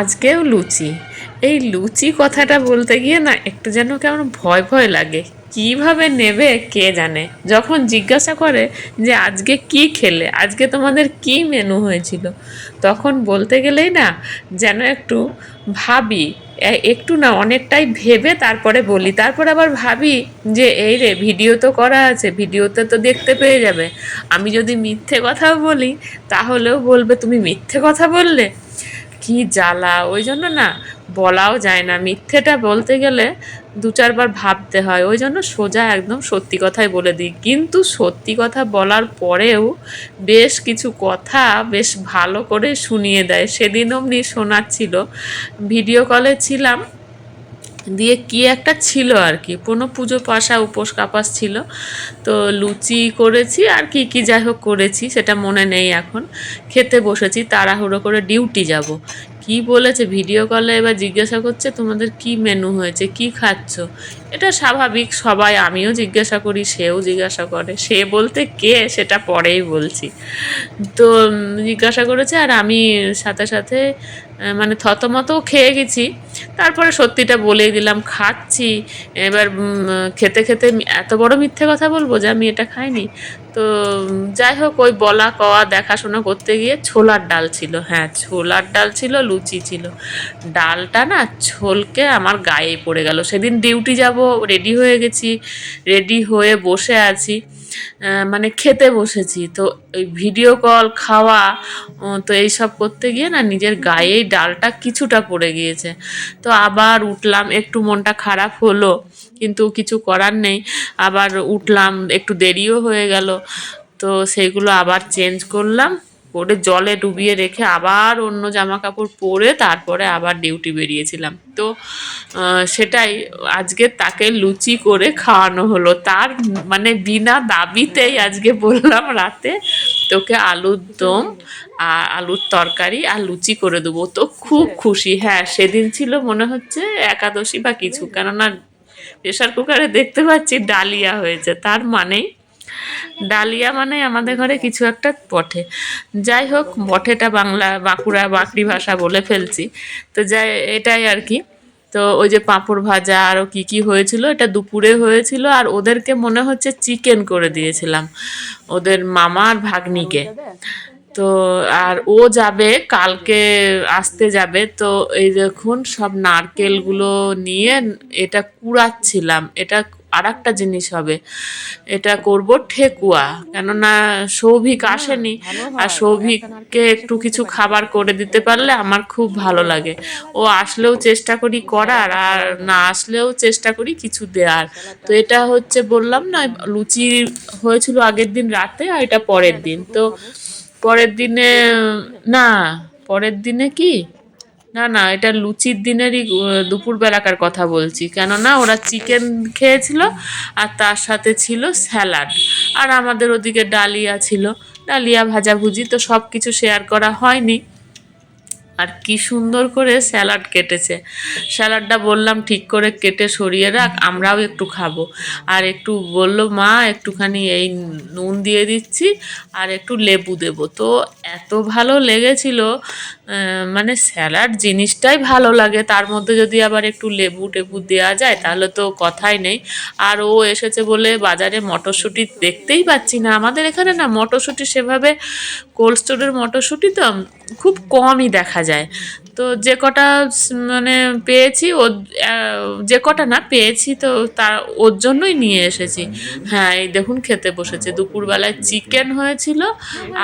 আজকেও লুচি। এই লুচি কথাটা বলতে গিয়ে না একটু যেন কেমন ভয় ভয় লাগে। কীভাবে নেবে কে জানে? যখন জিজ্ঞাসা করে যে আজকে কি খেলে, আজকে তোমাদের কি মেনু হয়েছিল, তখন বলতে গেলেই না যেন একটু ভাবি। একটু না অনেকটাই ভেবে তারপরে বলি। তারপর আবার ভাবি যে এই রে ভিডিও তো করা আছে ভিডিওতে তো দেখতে পেয়ে যাবে। আমি যদি মিথ্যে কথা বলি, তাহলেও বলবে, তুমি মিথ্যে কথা বললে? কি জ্বালা, ওই জন্য না বলাও যায় না। মিথ্যেটা বলতে গেলে দু চারবার ভাবতে হয়, ওই জন্য সোজা একদম সত্যি কথাই বলে দিই। কিন্তু সত্যি কথা বলার পরেও বেশ কিছু কথা বেশ ভালো করে শুনিয়ে দেয়। সেদিন অমনি শোনাচ্ছিল, ভিডিও কলে ছিলাম দিয়ে কি একটা ছিল আর কি। কোনো পুজো পাশা উপোস কাপাস ছিল। তো লুচি করেছি আর কি কি যাই হোক করেছি, সেটা মনে নেই এখন। খেতে বসেছি, তাড়াহুড়ো করে ডিউটি যাব। কি বলেছে ভিডিও কলে এবার জিজ্ঞাসা করছে, তোমাদের কি মেনু হয়েছে? কি খাচ্ছ? এটা স্বাভাবিক, সবাই আমিও জিজ্ঞাসা করি, সেও জিজ্ঞাসা করে। সে বলতে কে, সেটা পরেই বলছি। তো জিজ্ঞাসা করেছে, আর আমি সাথে সাথে মানে থতমতো খেয়ে গেছি। তারপরে সত্যিটা বলেই দিলাম, খাচ্ছি। এবার খেতে খেতে এত বড় মিথ্যে কথা বলব যে আমি এটা খাইনি। তো, যাই হোক, ওই বলা কওয়া দেখাশোনা করতে গিয়ে ছোলার ডাল ছিল হ্যাঁ ছোলার ডাল ছিল, লুচি ছিল। ডালটা না ছোলকে আমার গায়ে পড়ে গেল। সেদিন ডিউটি যাব, রেডি হয়ে গেছি, রেডি হয়ে বসে আছি। মানে খেতে বসেছি। তো ওই ভিডিও কল খাওয়া তো এইসব করতে গিয়ে না নিজের গায়েই ডালটা কিছুটা পড়ে গিয়েছে। তো আবার উঠলাম, একটু মনটা খারাপ হলো, কিন্তু কিছু করার নেই। আবার উঠলাম, একটু দেরিও হয়ে গেল, তো সেইগুলো আবার চেঞ্জ করলাম। করে জলে ডুবিয়ে রেখে আবার অন্য জামা কাপড় পরে তারপরে আবার ডিউটি বেরিয়েছিলাম। তো সেটাই আজকে তাকে লুচি করে খাওয়ানো হলো। তার মানে বিনা দাবিতেই আজকে বললাম রাতে তোকে আলুর দম আর আলুর তরকারি আর লুচি করে দেবো। তো খুব খুশি। হ্যাঁ সেদিন ছিল মনে হচ্ছে একাদশী বা কিছু। কেননা প্রেশার কুকারে দেখতে পাচ্ছি ডালিয়া হয়েছে। তার মানেই ডালিয়া মানে আমাদের ঘরে কিছু একটা বটে। যাই হোক, বটেটা বাংলা, বাঁকুড়া, বাঁকড়ি ভাষা বলে ফেলছি। তো যাই, এটাই আর কি। তো ওই যে পাঁপড় ভাজা আরও কি কি হয়েছিল, এটা দুপুরে হয়েছিল, আর ওদেরকে মনে হচ্ছে চিকেন করে দিয়েছিলাম। ওদের মামার ভাগ্নিকে। তো, আর ও যাবে, কালকে আসতে যাবে। তো এই দেখুন, সব নারকেলগুলো নিয়ে এটা কুড়াচ্ছিলাম। এটা আর একটা জিনিস হবে এটা করব ঠেকুয়া। কেননা সৌভিক আসেনি আর সৌভিককে একটু কিছু খাবার করে দিতে পারলে আমার খুব ভালো লাগে। ও আসলেও চেষ্টা করি করার আর না আসলেও চেষ্টা করি কিছু দেওয়ার তো এটা হচ্ছে বললাম না লুচি হয়েছিল আগের দিন রাতে আর এটা পরের দিন। তো পরের দিনে না পরের দিনে কি? না না, এটা লুচির দিনেরই দুপুরবেলাকার কথা বলছি। কেননা ওরা চিকেন খেয়েছিল আর তার সাথে ছিল স্যালাড। আর আমাদের ওদিকে ডালিয়া ছিল। ডালিয়া ভাজাভুজি তো সব কিছু শেয়ার করা হয়নি। আর কি সুন্দর করে স্যালাড কেটেছে। স্যালাডটা বললাম, ঠিক করে কেটে সরিয়ে রাখ, আমরাও একটু খাব। আর একটু বলল, মা, একটুখানি এই নুন দিয়ে দিচ্ছি আর একটু লেবু দেবো। তো এত ভালো লেগেছিল মানে স্যালাড জিনিসটাই ভালো লাগে। তার মধ্যে যদি আবার একটু লেবু টেবু দেওয়া যায়, তাহলে তো কথাই নেই। আর ও এসেছে বলে বাজারে মটরশুঁটি দেখতেই পাচ্ছি না। আমাদের এখানে না মটরশুঁটি সেভাবে কোল্ড স্টোরের মটরশুঁটি তো খুব কমই দেখা যায়। তো যে কটা মানে পেয়েছি, ও যে কটা না পেয়েছি, তো তার, ওর জন্যই নিয়ে এসেছি। হ্যাঁ এই দেখুন খেতে বসেছে। দুপুরবেলায় চিকেন হয়েছিল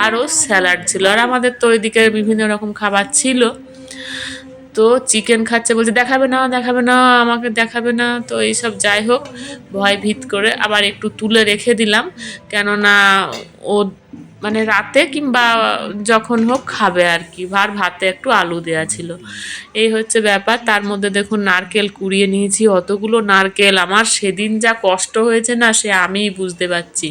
আর ও স্যালাড ছিল। আর আমাদের তো ওইদিকে বিভিন্ন রকম খাবার ছিল। তো চিকেন খাচ্ছে বলছে, দেখাবে না দেখাবে না, আমাকে দেখাবে না। তো এইসব যাই হোক, ভয় ভিত করে আবার একটু তুলে রেখে দিলাম। কেননা ও মানে রাতে কিংবা যখন হোক খাবে আর কি। ভার ভাতে একটু আলু দেওয়া ছিল। এই হচ্ছে ব্যাপার। তার মধ্যে দেখুন নারকেল কুড়িয়ে নিয়েছি, অতগুলো নারকেল। আমার সেদিন যা কষ্ট হয়েছে না, সে আমিই বুঝতে পারছি।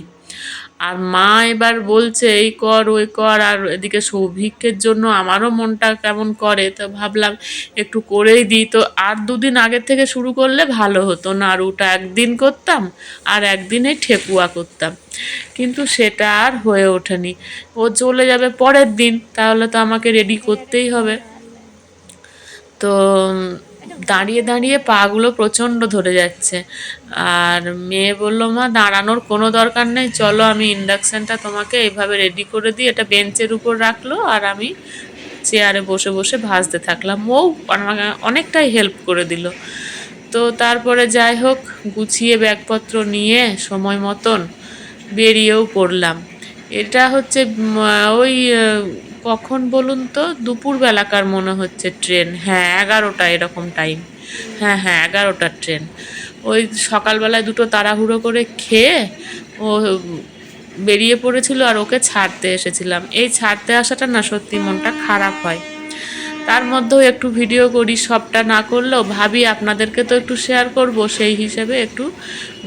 আর মা এবার বলছে, এই কর, ওই কর। আর এদিকে সৌভিকের জন্য আমারও মনটা কেমন করে, তো ভাবলাম একটু করেই দিই। তো আর দুদিন আগের থেকে শুরু করলে ভালো হতো। না আর ওটা একদিন করতাম আর একদিনে ঠেকুয়া করতাম। কিন্তু সেটা আর হয়ে ওঠেনি। ও চলে যাবে পরের দিন, তাহলে তো আমাকে রেডি করতেই হবে। তো দাঁড়িয়ে দাঁড়িয়ে পাগুলো প্রচণ্ড ধরে যাচ্ছে। আর মেয়ে বলল, মা, দাঁড়ানোর কোনো দরকার নেই, চলো আমি ইন্ডাকশানটা তোমাকে এইভাবে রেডি করে দিই এটা বেঞ্চের উপর রাখল আর আমি চেয়ারে বসে বসে ভাজতে থাকলাম। ও আমাকে অনেকটাই হেল্প করে দিল। তো তারপরে যাই হোক, গুছিয়ে ব্যাগপত্র নিয়ে সময় মতন বেরিয়েও পড়লাম। এটা হচ্ছে ওই কখন বলুন তো? দুপুরবেলাকার মনে হচ্ছে ট্রেন। হ্যাঁ এগারোটা এরকম টাইম হ্যাঁ হ্যাঁ এগারোটার ট্রেন। ওই সকালবেলায় দুটো তাড়াহুড়ো করে খেয়ে ও বেরিয়ে পড়েছিল আর ওকে ছাড়তে এসেছিলাম। এই ছাড়তে আসাটা না সত্যি মনটা খারাপ হয়। তার মধ্যেও একটু ভিডিও করি, সবটা না করলেও ভাবি আপনাদেরকে তো একটু শেয়ার করব, সেই হিসেবে একটু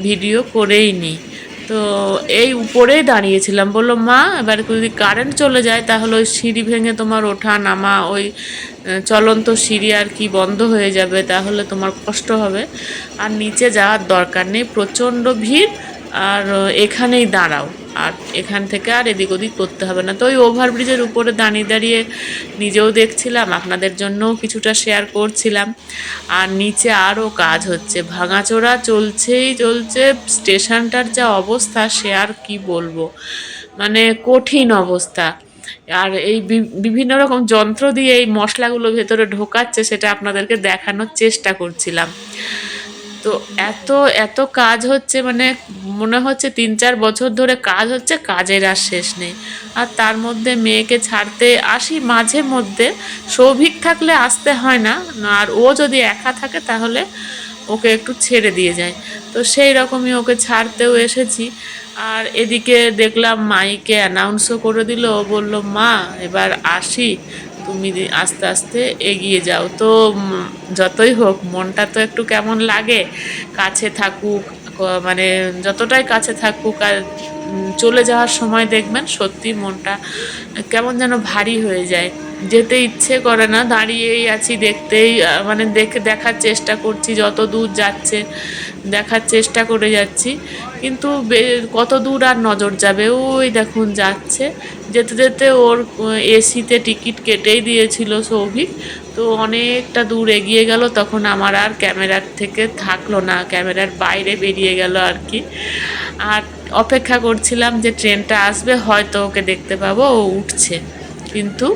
ভিডিও করেই নিই। তো এই উপরেই দাঁড়িয়েছিলাম। বলল, মা, এবার যদি কারেন্ট চলে যায়, তাহলে ওই সিঁড়ি ভেঙে তোমার ওঠা, নামা, ওই চলন্ত সিঁড়ি আর কি বন্ধ হয়ে যাবে, তাহলে তোমার কষ্ট হবে। আর নিচে যাওয়ার দরকার নেই, প্রচণ্ড ভিড়, আর এখানেই দাঁড়াও। আর এখান থেকে আর এদিক ওদিক করতে হবে না। তো ওই ওভারব্রিজের উপরে দাঁড়িয়ে দাঁড়িয়ে নিজেও দেখছিলাম, আপনাদের জন্যও কিছুটা শেয়ার করছিলাম। আর নিচে আরও কাজ হচ্ছে, ভাঙাচোরা চলছেই চলছে, স্টেশনটার যা অবস্থা সে আর কি বলব? মানে কঠিন অবস্থা। আর এই বিভিন্ন রকম যন্ত্র দিয়ে এই মশলাগুলো ভেতরে ঢোকাচ্ছে, সেটা আপনাদেরকে দেখানোর চেষ্টা করছিলাম। তো এত এত কাজ হচ্ছে মানে মনে হচ্ছে তিন চার বছর ধরে কাজ হচ্ছে, কাজের আর শেষ নেই। আর তার মধ্যে মেয়েকে ছাড়তে আসি মাঝে মধ্যে, সৌভিক থাকলে আসতে হয় না, আর ও যদি একা থাকে তাহলে ওকে একটু ছেড়ে দিয়ে যায়। তো সেই রকমই ওকে ছাড়তেও এসেছি। আর এদিকে দেখলাম মাইকে অ্যানাউন্সও করে দিল, ও বলল, মা, এবার আসি। তুমি আস্তে আস্তে এগিয়ে যাও। তো যতই হোক, মনটা তো একটু কেমন লাগে, কাছে থাকুক মানে যতটাই কাছে থাকুক আর চলে যাওয়ার সময় দেখবেন সত্যি মনটা কেমন যেন ভারী হয়ে যায়। যেতে ইচ্ছে করে না, দাঁড়িয়েই আছি দেখতেই মানে দেখে, দেখার চেষ্টা করছি, যত দূর যাচ্ছে দেখার চেষ্টা করে যাচ্ছি। কিন্তু কত দূর আর নজর যাবে? ওই দেখুন যাচ্ছে। যেতে যেতে ওর এসিতে টিকিট কেটেই দিয়েছিল সৌভিক। তো অনেকটা দূর এগিয়ে গেল, তখন আমার আর ক্যামেরার থেকে থাকল না, ক্যামেরার বাইরে বেরিয়ে গেল আর কি। আর অপেক্ষা করছিলাম যে ট্রেনটা আসবে, হয়তো ওকে দেখতে পাবো, ও উঠছে। কিন্তু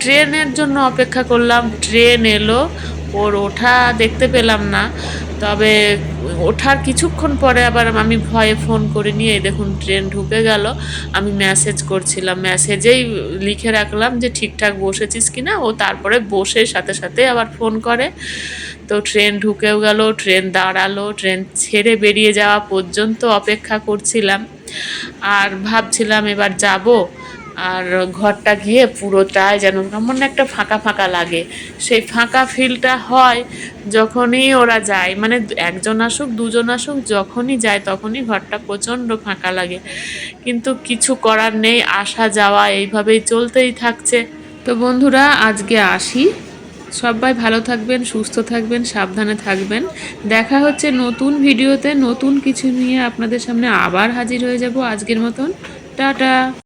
ট্রেনের জন্য অপেক্ষা করলাম, ট্রেন এলো, ওর ওঠা দেখতে পেলাম না। তবে ওঠার কিছুক্ষণ পরে আবার আমি ভয়ে ফোন করে নিয়ে দেখুন, ট্রেন ঢুকে গেল। আমি মেসেজ করছিলাম মেসেজেই লিখে রাখলাম যে ঠিকঠাক বসেছিস কি না ও তারপরে বসে সাথে সাথে আবার ফোন করে। তো ট্রেন ঢুকেও গেল, ট্রেন দাঁড়াল, ট্রেন ছেড়ে বেরিয়ে যাওয়া পর্যন্ত অপেক্ষা করছিলাম। আর ভাবছিলাম এবার যাব, আর ঘরটা গিয়ে পুরোটাই যেন কেমন একটা ফাঁকা ফাঁকা লাগে। সেই ফাঁকা ফিলটা হয় যখনই ওরা যায় মানে একজন আসুক, দুজন আসুক, যখনই যায় তখনই ঘরটা প্রচণ্ড ফাঁকা লাগে। কিন্তু কিছু করার নেই, আসা যাওয়া এইভাবেই চলতেই থাকছে। তো বন্ধুরা, আজকে আসি। সবাই ভালো থাকবেন, সুস্থ থাকবেন, সাবধানে থাকবেন। দেখা হচ্ছে নতুন ভিডিওতে, নতুন কিছু নিয়ে আপনাদের সামনে আবার হাজির হয়ে যাব আজকের মতন। টাটা!